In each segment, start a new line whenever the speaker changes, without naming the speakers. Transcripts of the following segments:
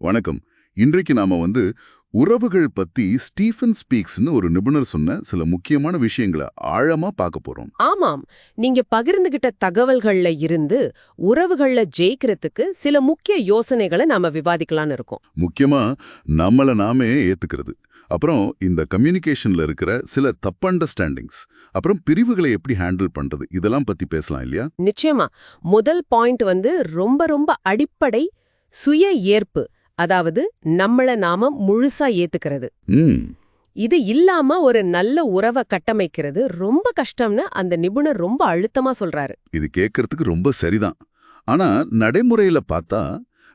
வணக்கம். இன்றைக்கு நாம வந்து உறவுகள் பத்தி ஸ்டீஃபன் ஸ்பீக்ஸ்னு ஒரு நிபுணர் சொன்ன சில முக்கியமான விஷயங்களை ஆழமா பார்க்க போறோம்.
ஆமாம். நீங்க பகிர்ந்துகிட்ட தகவல்கள்ல இருந்து உறவுகள்ல ஜெயிக்கிறதுக்கு சில முக்கிய யோசனைகளை நாம விவாதிக்கலாம்னு இருக்கோம்.
முக்கியமா நம்மள நாமே ஏத்துக்கிறது. அப்புறம் இந்த கம்யூனிகேஷன்ல இருக்கிற சில தப்பு அண்டர்ஸ்டாண்டிங்ஸ் அப்புறம் பிரிவுகளை எப்படி ஹேண்டில் பண்றது இதெல்லாம் பத்தி பேசலாம் இல்லையா?
நிச்சயமா. முதல் பாயிண்ட் வந்து ரொம்ப ரொம்ப அடிப்படை சுய ஏற்பு. அதாவது நம்மள நாம முழுசா ஏத்துக்கிறது. இது இல்லாம ஒரு நல்ல உறவை கட்டமைக்கிறது ரொம்ப கஷ்டம்னு அந்த நிபுணர் ரொம்ப அழுத்தமா சொல்றாரு.
இது கேட்கறதுக்கு ரொம்ப சரிதான். ஆனா நடைமுறையில பார்த்தா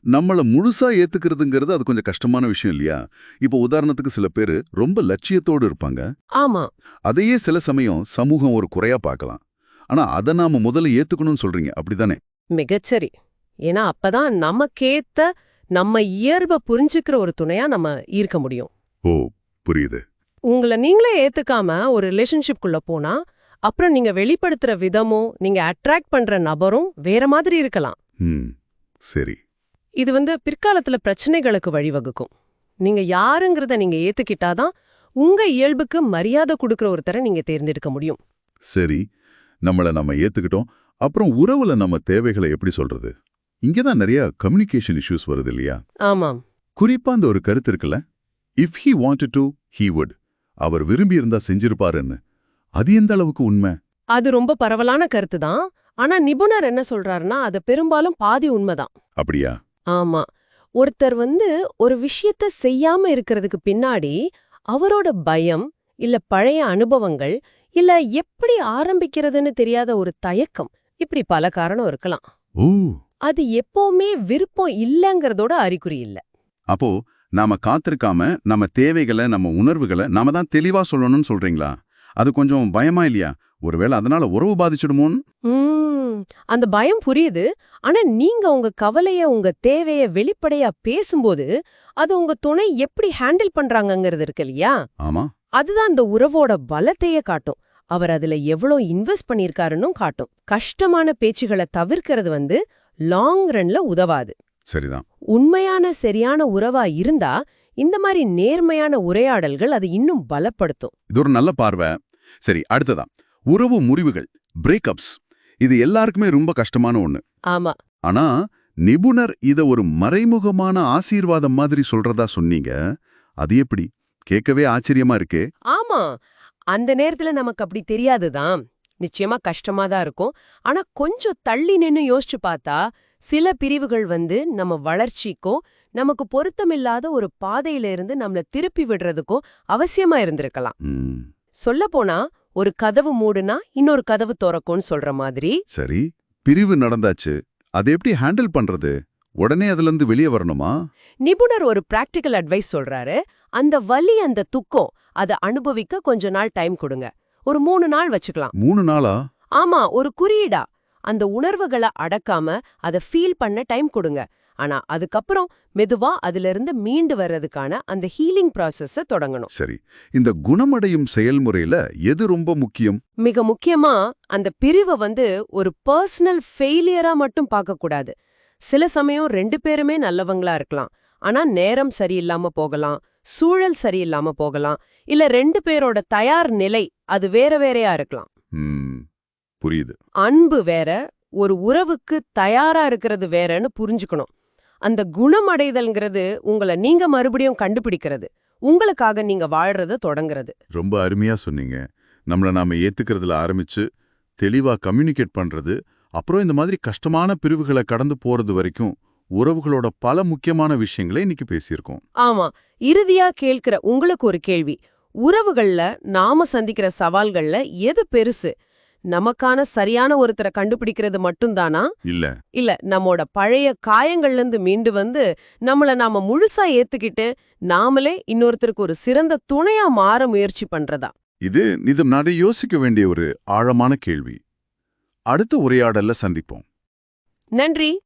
நம்மள முழுசா ஏத்துக்கிறதுங்கிறது அது கொஞ்சம் கஷ்டமான விஷயம் இல்லையா? இப்போ உதாரணத்துக்கு சில பேர் ரொம்ப லட்சியத்தோடு இருப்பாங்க.
ஆமா.
அதையே சில சமயம் சமூகம் ஒரு குறையா பார்க்கலாம். ஆனா அதை நாம முதல்ல ஏத்துக்கணும்னு சொல்றீங்க. அப்படிதானே?
மிகச்சரி. ஏன்னா அப்பதான் நமக்கேத்த நம்ம இயல்பை புரிஞ்சுக்கிற ஒரு துணையா நம்ம ஈர்க்க முடியும்.
ஓ புரியுது.
உங்களை நீங்களே ஏத்துக்காம ஒரு ரிலேஷன்ஷிப்குள்ள போனா அப்புறம் நீங்க வெளிப்படுத்துற விதமும் நீங்க அட்ராக்ட் பண்ற நபரும் வேற மாதிரி இருக்கலாம்.
சரி.
இது வந்து பிற்காலத்துல பிரச்சனைகளுக்கு வழிவகுக்கும். நீங்க யாருங்கிறத நீங்க ஏத்துக்கிட்டாதான் உங்க இயல்புக்கு மரியாதை கொடுக்கற ஒருத்தரை நீங்க தேர்ந்தெடுக்க முடியும்.
சரி நம்மள நம்ம ஏத்துக்கிட்டோம். அப்புறம் உறவுல நம்ம தேவைகளை எப்படி சொல்றது? இங்கதான் நிறைய கம்யூனிகேஷன் இஷ்யூஸ் வருது இல்லையா?
ஆமாம்.
குறிப்பா அந்த ஒரு கருத்து இருக்குல்ல? If he wanted to he would அவர் விரும்பி இருந்தா செஞ்சிருப்பாருன்னு. அது எந்த அளவுக்கு உண்மை?
அது ரொம்ப பரவலான கருத்து தான் ஆனா நிபுணர் என்ன சொல்றாருன்னா அது பெரும்பாலும் பாதி உண்மைதான்.
அப்படியா?
ஆமா. ஒருத்தர் வந்து ஒரு விஷயத்த செய்யாம இருக்கிறதுக்கு பின்னாடி அவரோட பயம் இல்ல பழைய அனுபவங்கள் இல்ல எப்படி ஆரம்பிக்கிறதுன்னு தெரியாத ஒரு தயக்கம் இப்படி பல காரணம் இருக்கலாம்.
ஓ!
அது எப்பவுமே விருப்பம் இல்லங்கறதோட அறிகுறி இல்ல.
அப்போ நாம காத்திருக்காம நம்ம தேவைகளை நம்ம உணர்வுகளை நாம தான் தெளிவா சொல்லணும்னு சொல்றீங்களா? அது கொஞ்சம் பயமா இல்லையா? ஒருவேளை அதனால உறவு பாதிச்சிடுமோன்னு?
அந்த பயம் புரியுது. ஆனா நீங்க உங்க கவலைய உங்க தேவைய வெளிப்படையா பேசும்போது அது உங்க துணை எப்படி ஹேண்டில் பண்றாங்கங்கிறது இருக்கு இல்லையா?
ஆமா.
அதுதான் அந்த உறவோட பலத்தையே காட்டும். அவர் அதுல எவ்வளோ இன்வெஸ்ட் பண்ணியிருக்காருன்னு காட்டும். கஷ்டமான பேச்சுகளை தவிர்க்கிறது வந்து லாங் ரன்ல உதவாது.
சரிதான்.
உண்மையான சரியான உறவா இருந்தா இந்த மாதிரி நேர்மையான உரையாடல்கள் அது இன்னும் பலப்படுத்தும்.
இது ஒரு நல்ல பார்வை. சரி அடுத்ததா. உறவு முறிவுகள் பிரேக்கப்ஸ் இது எல்லாருக்குமே ரொம்ப கஷ்டமான ஒண்ணு.
ஆமா.
ஆனா நிபுணர் இத ஒரு மறைமுகமான ஆசீர்வாதம் மாதிரி சொல்றதா சொன்னீங்க. அது எப்படி? கேட்கவே ஆச்சரியமா இருக்கே.
ஆமா. அந்த நேரத்துல நமக்கு அப்படி தெரியாதுதான். நிச்சயமா கஷ்டமா தான் இருக்கும். ஆனா கொஞ்சம் தள்ளி நின்னு யோசிச்சு பார்த்தா சில பிரிவுகள் வந்து நம்ம வளர்ச்சிக்கும் நமக்கு பொருத்தமில்லாத ஒரு பாதையில இருந்து நம்மள திருப்பி விடுறதுக்கும் அவசியமா இருந்திருக்கலாம்.
ம்,
சொல்லப்போனா ஒரு கதவு மூடுனா இன்னொரு கதவு திறக்கும்னு சொல்ற மாதிரி.
சரி பிரிவு நடந்தாச்சு. அதை எப்படி ஹேண்டில் பண்றது? உடனே அதுல இருந்து வெளியே வரணுமா?
நிபுணர் ஒரு பிராக்டிக்கல் அட்வைஸ் சொல்றாரு. அந்த வலி அந்த துக்கம் அதை அனுபவிக்க கொஞ்ச நாள் டைம் கொடுங்க. ஒரு மூணு நாள் வச்சுக்கலாம்.
மூணு நாளா?
ஆமா ஒரு குறியீடா. அந்த உணர்வுகளை அடக்காம அதை ஃபீல் பண்ண டைம் கொடுங்க. ஆனா அதுக்கப்புறம் மெதுவா அதுல இருந்து மீண்டு வர்றதுக்கான அந்த ஹீலிங் ப்ராசஸ தொடங்கணும்.
சரி. இந்த குணமடையும் செயல்முறையில எது ரொம்ப முக்கியம்?
மிக முக்கியமா அந்த பிரிவை வந்து ஒரு பர்சனல் ஃபெயிலியரா மட்டும் பார்க்க கூடாது. சில சமயம் ரெண்டு பேருமே நல்லவங்களா இருக்கலாம். ஆனா நேரம் சரியில்லாம போகலாம். சூழல் சரியில்லாம போகலாம். இல்ல ரெண்டு பேரோட தயார் நிலை அது வேற வேறையா இருக்கலாம்.
புரியுது.
அன்பு வேற ஒரு உறவுக்கு தயாரா இருக்கிறது வேறன்னு புரிஞ்சுக்கணும். அந்த குணமடைதல்ங்கிறது உங்களை நீங்க மறுபடியும் கண்டுபிடிக்கிறது. உங்களுக்காக நீங்க வாழ்றத தொடங்குறது.
ரொம்ப அருமையா சொன்னீங்க. நம்மள நாம ஏத்துக்கிறதுல ஆரம்பிச்சு தெளிவா கம்யூனிகேட் பண்றது அப்புறம் இந்த மாதிரி கஷ்டமான பிரிவுகளை கடந்து போறது வரைக்கும் உறவுகளோட பல முக்கியமான விஷயங்களை இன்னைக்கு பேசியிருக்கோம்.
ஆமா. இறுதியா கேட்கிற உங்களுக்கு ஒரு கேள்வி. உறவுகள்ல நாம சந்திக்கிற சவால்கள்ல எது பெருசு? நமக்கான சரியான ஒருத்தரை கண்டுபிடிக்கிறது மட்டும்தானா?
இல்ல.
இல்ல நம்மோட பழைய காயங்கள்ல இருந்து மீண்டு வந்து நம்மள நாம முழுசா ஏத்துக்கிட்டு நாமளே இன்னொருத்தருக்கு ஒரு சிறந்த துணையா மாற முயற்சி பண்றதா?
இது இது நிறைய யோசிக்க வேண்டிய ஒரு ஆழமான கேள்வி. அடுத்த உரையாடல்ல சந்திப்போம்.
நன்றி.